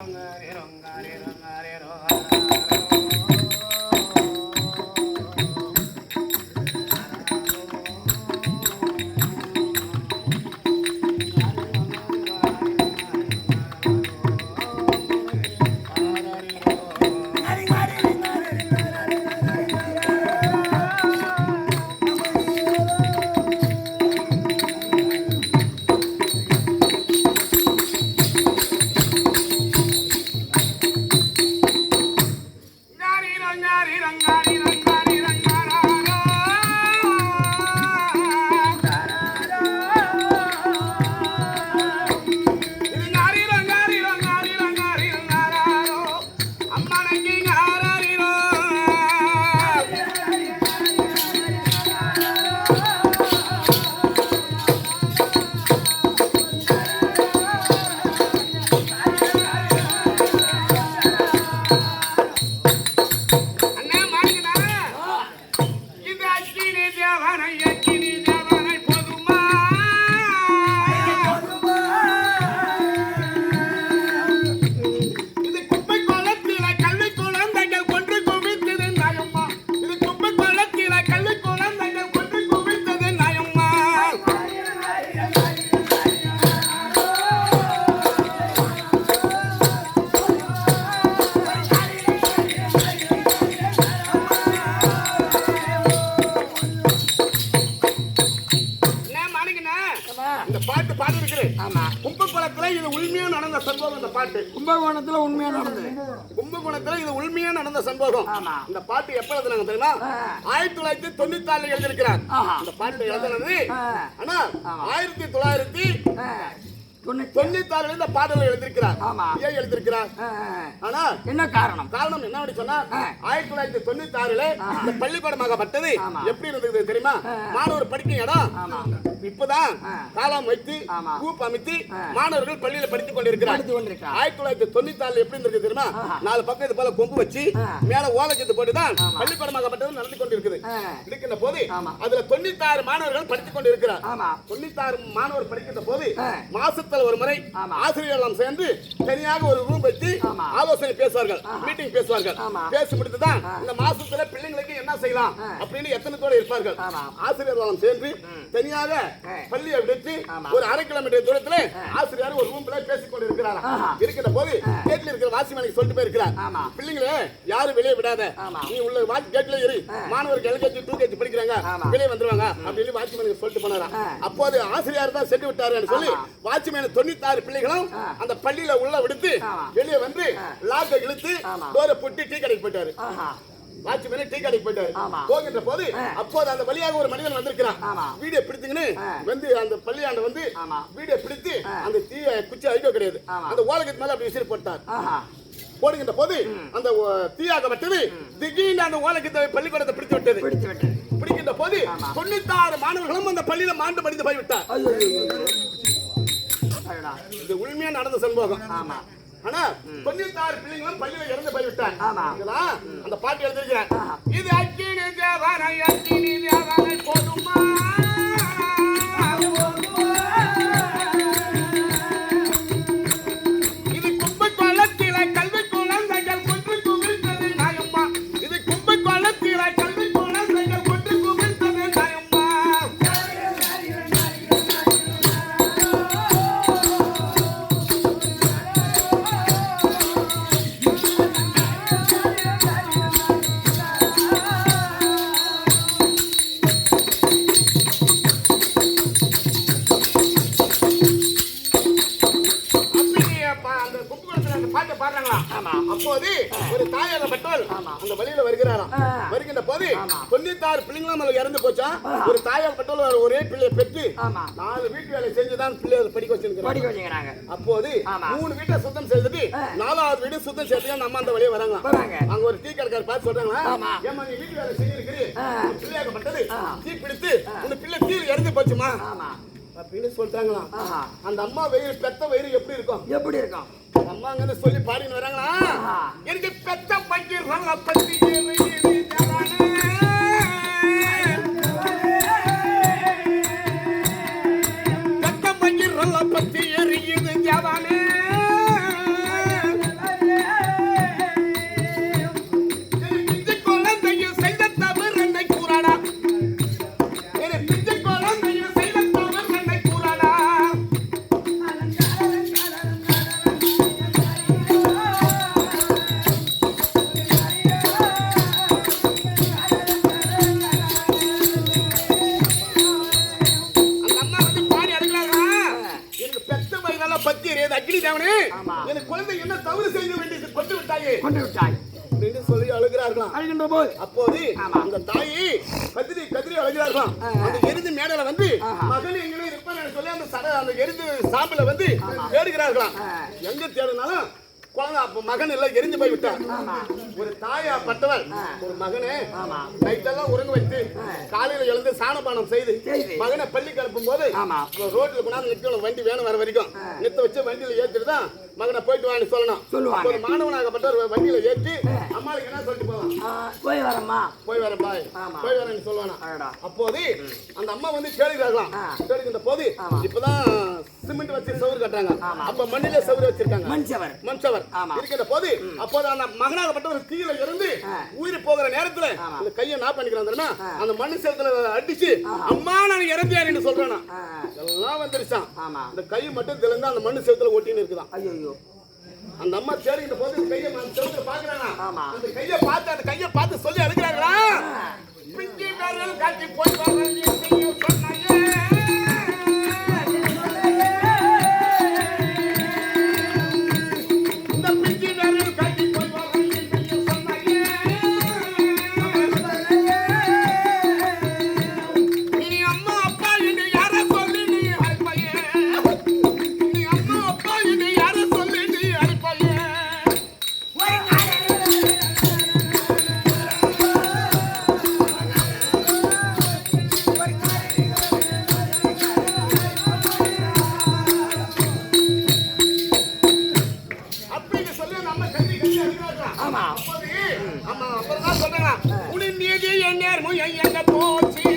ರಂಗಾರೆ ರಂಗಾರೆ ರಂಗಾರೆ ರಂಗಾರೆ சம்பவம் இந்த பாட்டு கும்பகோணத்துல உண்மையா நடந்தது கும்பகோணத்துல இது உண்மையா நடந்த சம்பவம் ஆமா. இந்த பாட்டு எப்ப எழுதுனாங்க தெரியுமா. ஆயிரத்தி தொள்ளாயிரத்தி தொண்ணூத்தி ஆறுல எழுதியிருக்கிறார் ஆஹா. இந்த பாட்டு எழுதுனது. ஆனா ஆயிரத்தி தொள்ளாயிரத்தி ஆ, தொண்ணூத்தி தொண்ணூத்தி ஆறுல இந்த பாடலை எழுதியிருக்கிறார் ஆமா. ஏன் எழுதியிருக்கிறார் ஆ, ஆ. ஆனா என்ன காரணம் காரணம் என்ன அப்படி சொன்னா ஆ. ஆயிரத்தி தொள்ளாயிரத்தி தொண்ணூத்தி ஆறுல இந்த பள்ளிக்கூடமாகப்பட்டது ஆமா. எப்படி இருந்தது தெரியுமா ஆ. மாணவர் படிக்கும் இடம் ஆமா இப்பதான் ஆ. காலம் வைத்து ஆமா. கூப் அமைத்து ஆ. மாணவர்கள் பள்ளியில படித்துக் கொண்டிருக்கிறார் படித்துக் கொண்டிருக்கிறார். ஆயிரத்தி தொள்ளாயிரத்தி தொண்ணூத்தி ஆறுல எப்படி இருந்திருக்கு தெரியுமா ஆஹா. நாலு பக்கம் இது போல கொம்பு வச்சு. மேல ஓலச்சத்து போட்டுதான். பள்ளிக்கூடமாகப்பட்டது நடந்து கொண்டிருக்குது. இருக்கின்ற போது. அதுல தொண்ணூத்தி ஆறு மாணவர்கள் படித்துக் கொண்டிருக்கிறார் தொண்ணூத்தி ஆறு மாணவர் படிக்கின்ற போது ஆ. மாசத்துல ஒரு முறை எல்லாம் சேர்ந்து தனியாக ஒரு ரூம் வச்சு. ஆலோசனை பேசுவார்கள். மீட்டிங் பேசுவார்கள். பேசி முடித்துதான். இந்த மாசத்துல பிள்ளைங்களுக்கு என்ன செய்யலாம். அப்படின்னு எத்தனத்தோட இருப்பார்கள். ஆசிரியர் எல்லாம் சேர்ந்து தனியாக. பள்ளியை விடுத்து. ஒரு அரை கிலோமீட்டர் தூரத்துல ஆசிரியர் ஒரு ரூம்ல பேசிக் கொண்டு இருக்கிறார். இருக்கிற போது கேட்ல இருக்கிற வாட்ச்மேனுக்கு சொல்லிட்டு போயிருக்கிறார். பிள்ளைங்களே யாரும் வெளியே விடாத. நீ உள்ள வாட்ச் கேட்ல இரு மாணவர்கள் எல்கேஜி டூ கேஜி படிக்கிறாங்க. வெளியே வந்துருவாங்க அப்படின்னு வாட்ச்மேனுக்கு சொல்லிட்டு போனாரா ஆ. அப்போது ஆசிரியர் தான் சென்று விட்டாருன்னு சொல்லி ஆமா. வாட்ச்மேன் தொண்ணூத்தாறு பிள்ளைகளும். அந்த பள்ளியில உள்ள விடுத்து. வெளியே வந்து லாக்கை இழுத்து. டோரை புட்டி டீ கடைக்கு போயிட்டாரு வாட்ச்மேன் டீ கடைக்கு போயிட்டாரு. போகின்ற போது. அப்போது அந்த வழியாக ஒரு மனிதன் வந்திருக்கிறான். வீடியோ பிடித்துங்கன்னு. வந்து அந்த பள்ளியாண்ட வந்து. வீடியோ பிடித்து. அந்த தீய குச்சி அழிக்க கிடையாது. அந்த ஓலகத்து மேல அப்படி விசிறி போட்டார் போடுகின்ற போது அந்த தீயாகப்பட்டது திடீர்னு அந்த ஓலகத்தை பள்ளிக்கூடத்தை பிடித்து விட்டது பிடிக்கின்ற போது. தொண்ணூத்தாறு மாணவர்களும் அந்த பள்ளியில மாண்டு படித்து போய்விட்டார். இது உண்மையா நடந்த சம்பவம் ஆமா. ஆனா தொண்ணூத்தாறு பிள்ளைங்களும் பள்ளியில இறந்து. இதுதான் அந்த பாட்டு எழுதிருக்கிறேன் ஆஹா. இது அக்கினி தேவனை அக்கினி தேவனை போதுமா? குப்பகுளத்துல அந்த பாட்டை பாடுறாங்களா ஆமா. அப்போது ஒரு தாயாகப்பட்டவள் ஆமா. அந்த வழியில வருகிறாராம். வருகின்ற போது. தொண்ணூத்தாறு பிள்ளைங்களும் அவளுக்கு இறந்து போச்சா ஒரு தாயாகப்பட்டவள் ஒரு ஒரே பிள்ளையை பெற்று நாலு வீட்டு வேலை செஞ்சுதான் பிள்ளைகளை படிக்க வச்சிருக்கிறாங்க அப்போது. மூணு வீட்டை சுத்தம் செய்துட்டு. நாலாவது வீடு சுத்தம் செய்யறதுக்கு நம்ம அந்த வழியா வராங்க. அங்க ஒரு டீ கடைக்காரர் பார்த்து சொல்றாங்களா. ஏமா நீ வீட்டு வேலை செஞ்சிருக்கிறீ ஆ. பிள்ளையாகப்பட்டது ஆ. தீ பிடித்து உங்க பிள்ளை தீ இறந்து போச்சுமா ஆமா அப்படின்னு சொல்லிட்டாங்களாம். அந்த அம்மா வயிறு பெத்த வயிறு எப்படி இருக்கும்? எப்படி இருக்கும்? அம்மாங்கன்னு சொல்லி பாடின்னு வராங்களா. எனக்கு பெத்த பக்கிரங்கள பத்தி என்ன தவறு செய்து வேண்டியது கொண்டு விட்டாயே? கொண்டு விட்டாய். என்று சொல்லி அழுகிறார்களாம். அழுகின்ற போது அப்போது. அந்த தாயி கதிரி கதிரி அழுகிறார்களாம். அந்த எரிந்து மேடையில வந்து. மகன் எங்கே இருப்பான்னு சொல்லி அந்த சட அந்த எரிந்து சாம்பல வந்து தேடுகிறார்களாம். எங்க தேடினாலும் குழந்தை அப்ப மகன் எல்லாம் எரிஞ்சு போய் விட்டார் ஒரு தாயா பட்டவன் ஆ. ஒரு மகனே நைட்டெல்லாம் உறங்க வைத்து. காலையில எழுந்து சாணபானம் செய்து செய்து. மகனை பள்ளி கிளப்பும் போது ரோட்ல கொண்டாந்து நிக்கணும் வண்டி வேணும் வர வரைக்கும் ஆ. நிறுத்த வச்சு வண்டியில ஏத்திட்டு தான் மகனை போயிட்டு வான்னு சொல்லணும் ஒரு மாணவனாகப்பட்டவர் வண்டியில ஏற்றி அம்மாளுக்கு சொல்லிட்டு போவான் போய் வரம்மா. போய் வரேன் பாய். போய் வரேன்னு சொல்லுவானா அப்போது அந்த அம்மா வந்து கேளுகிறார்களாம் ஆ. கேளுகின்ற போது. இப்பதான் சிமெண்ட் வச்சு சவுறு கட்டுறாங்க. அப்ப மண்ணில சவுறு வச்சிருக்காங்க. மனுஷவர் ஆமா. இருக்கின்ற போது அப்போது அந்த மகனாகப்பட்டவர் கீழே இருந்து ஆ. உயிர் போகிற நேரத்துல. இந்த கையை நான் பண்ணிக்கிறான். அந்த மண்ணு சேத்துல அடிச்சு. அம்மா நான் இறந்தியாருன்னு சொல்றானா. எல்லாம் வந்துருச்சான் அந்த கை மட்டும் திறந்து அந்த மண்ணு சேத்துல ஒட்டின்னு இருக்குதான். ஐயோ அந்த அம்மா தேடிக்கிட்ட போது கையை அந்த செவுத்துல பாக்குறானா. அந்த கையை பார்த்து அந்த கையை பார்த்து சொல்லி அழுகிறாங்களா பிஞ்சி விரல் காட்டி போய் வரேன் அப்புறம் தான் சொல்றாங்களாம். உனின் மீது என் நேர்மை எங்க போச்சு